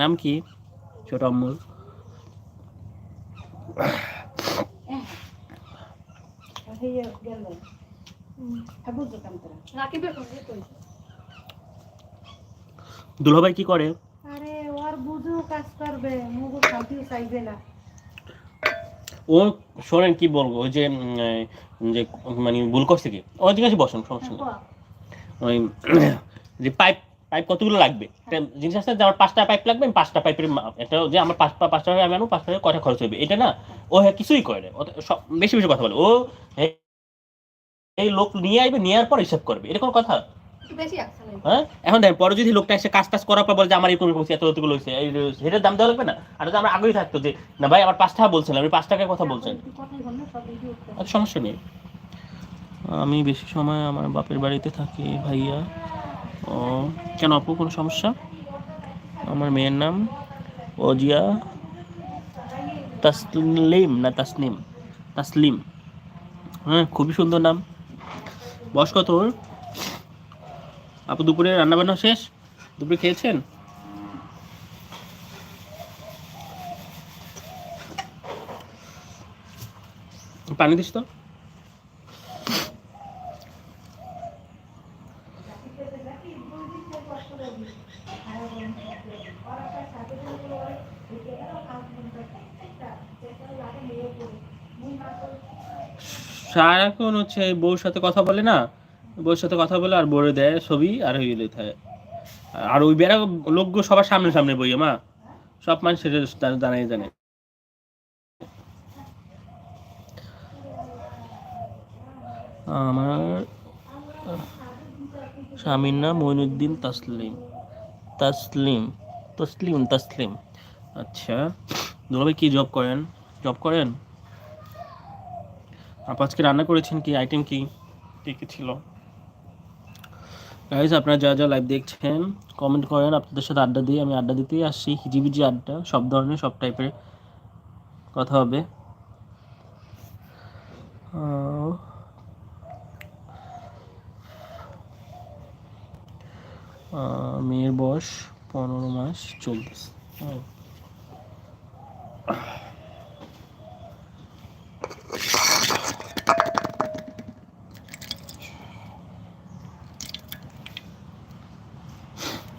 নাম কি? ছোট আম্মুর। দুলাভাই কি করে? আরে ওর বুঝু কাজ করবে। মুগু শান্তিও চাইবে না। ও শোনেন কি বলব ওই যে যে মানে ভুল করছে কি? ও জিজ্ঞাসা বসুন সমস্যা ওই যে পাইপ পাইপ কতগুলো লাগবে? জিনিস আছে যে আমার পাঁচটা পাইপ লাগবে আমি পাঁচটা পাইপের একটা যে আমার পাঁচটা পাঁচটা টাকা আমি আনব পাঁচটা টাকা কটা খরচ হবে এটা না ও হ্যাঁ কিছুই করে না। সব বেশি বেশি কথা বলে। ও হ্যাঁ, এই লোক নিয়ে আসবে নেওয়ার পর হিসাব করবে। এরকম কথা? হ্যাঁ? এখন দেখেন পরে যদি লোকটা এসে কাজ টাজ করার পর বলে যে আমার এরকম এত এতগুলো হয়েছে সেটার দাম দেওয়া লাগবে না? আর যদি আমরা আগেই থাকতো যে না ভাই আমার পাঁচ টাকা বলছিলাম আপনি পাঁচ টাকার কথা বলছেন? সমস্যা নেই। আমি বেশি সময় আমার বাপের বাড়িতে থাকি ভাইয়া। ও, কেন আপু, কোনো সমস্যা? আমার মেয়ের নাম অজিয়া তাসলিম না তাসনিম? তাসলিম। হ্যাঁ খুবই সুন্দর নাম। বয়স কত ওর? আপু, দুপুরে রান্না বান্না শেষ? দুপুরে খেয়েছেন? পানি দিস তো। সারাক্ষণ হচ্ছে বউর সাথে কথা বলে না, বউর সাথে কথা বলে আর বলে দেয় ছবি আর হইলে থাকে। আর ওই বেড়া লোকগুলো সবার সামনে সামনে বইয়ে মা, সব মানুষের জানাই, জানে। আমার স্বামীর নাম মইনুদ্দিন তাসলিম। তাসলিম, তসলিম, তাসলিম। আচ্ছা দুলাভাই কি জব করেন? জব করেন? আপা আজকে রান্না করেছেন কি? আইটেম কি? কী কী ছিল? গাইজ আপনারা যা যা লাইভ দেখছেন কমেন্ট করেন, আপনাদের সাথে আড্ডা দিয়ে আমি আড্ডা দিতেই আসছি। হিজিবিজি আড্ডা, সব ধরনের, সব টাইপের কথা হবে। মেয়ের বয়স পনেরো মাস চলতেছে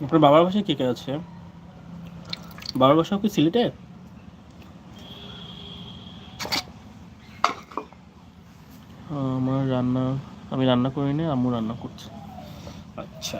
আপনার বাবার বাসায় কে কে আছে? বাবার বাসাও কি সিলেটে? আমার রান্না, আমি রান্না করিনি, আম্মু রান্না করছে। আচ্ছা।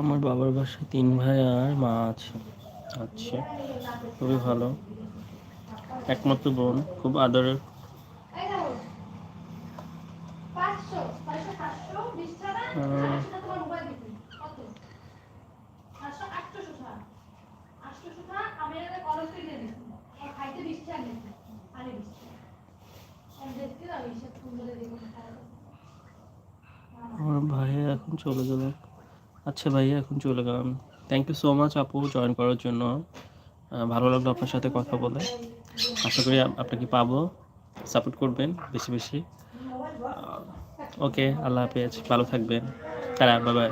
আমার বাবার বাসায় তিন ভাই আর মা আছে। আচ্ছা খুবই ভালো। একমাত্র বোন খুব আদরের। দেখো, পাঁচশো, পাঁচশো, বিশ টাকা, হুম। আটশো টাকা তোমার মোবাইল দিতে। কত? সাতশো, আটশোশো টাকা। আটশোশো টাকা আমি এখানে কলেজ থেকে দিয়ে দিচ্ছি। আর খাইতে বিশ টাকা নিয়েছি। আরে বিশ টাকা। আমি দেখছি না, আমি হিসাব সুন্দর করে দেখব টাকা। আমার ভাইয়া এখন চলে গেল আচ্ছা ভাইয়া এখন চলে গেলাম। থ্যাংক ইউ সো মাচ আপু জয়েন করার জন্য। ভালো লাগল আপনার সাথে কথা বলে। আশা করি আপ- আপনাকে পাবো? সাপোর্ট করবেন বেশি বেশি। ওকে আল্লাহ হাফেজ। ভালো থাকবেন। তারা বাবা